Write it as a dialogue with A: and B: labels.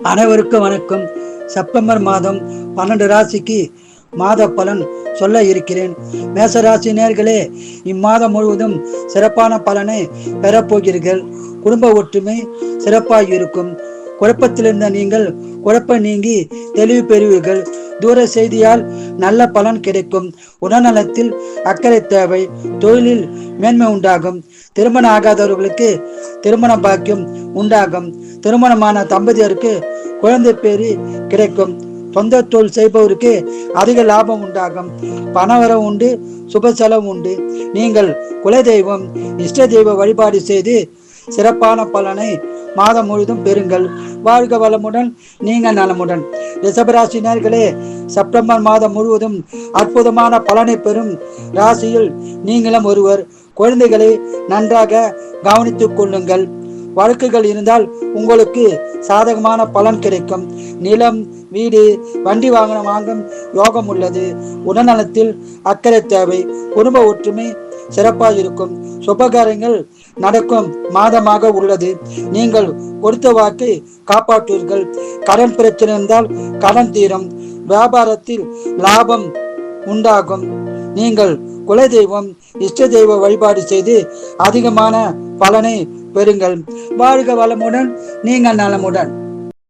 A: அனைவருக்கும் வணக்கம். செப்டம்பர் மாதம் பன்னெண்டு ராசிக்கு மாத பலன் சொல்ல இருக்கிறேன். மேசராசி நேர்களே இம்மாதம் முழுவதும் சிறப்பான பலனை பெறப்போகிறீர்கள் குடும்ப ஒற்றுமை சிறப்பாக இருக்கும். குழப்பத்திலிருந்த நீங்கள் குழப்பம் நீங்கி தெளிவு பெறுவீர்கள். தூர செய்தியால் நல்ல பலன் கிடைக்கும். உடல்நலத்தில் அக்கறை தேவை. தொழிலில் மேன்மை உண்டாகும். திருமணம் ஆகாதவர்களுக்கு திருமண பாக்கியம் உண்டாகும். திருமணமான தம்பதியருக்கு குழந்தை பேரு கிடைக்கும். சொந்த தொழில் செய்பவருக்கு அதிக லாபம் உண்டாகும். பணவரம் உண்டு சுப செலவு உண்டு. நீங்கள் குலதெய்வம் இஷ்ட தெய்வ வழிபாடு செய்து சிறப்பான பலனை மாதம் முழுதும் பெறுங்கள். வாழ்க வளமுடன் நீங்கள் நலமுடன். ரிஷபராசினியர்களே செப்டம்பர் மாதம் முழுவதும் அற்புதமான பலனை பெறும் ராசியில் நீங்களும் ஒருவர். குழந்தைகளை நன்றாக கவனித்துக் கொள்ளுங்கள். வழக்குகள் இருந்தால் உங்களுக்கு சாதகமான பலன் கிடைக்கும். நிலம் வீடு வண்டி வாகனம் வாங்கும் யோகம் உள்ளது. உடல்நலத்தில் அக்கறை தேவை. குடும்ப ஒற்றுமை சிறப்பாக இருக்கும். சுபகாரியங்கள் நடக்கும் மாதமாக உள்ளது. நீங்கள் கொடுத்த வாக்கை காப்பாற்றுவீர்கள். கடன் பிரச்சனை இருந்தால் கடன் தீரும். வியாபாரத்தில் லாபம் உண்டாகும். நீங்கள் குலதெய்வம் இஷ்ட தெய்வ வழிபாடு செய்து அதிகமான பலனை பெறுங்கள். வாழ்க வளமுடன் நீங்கள் நலமுடன்.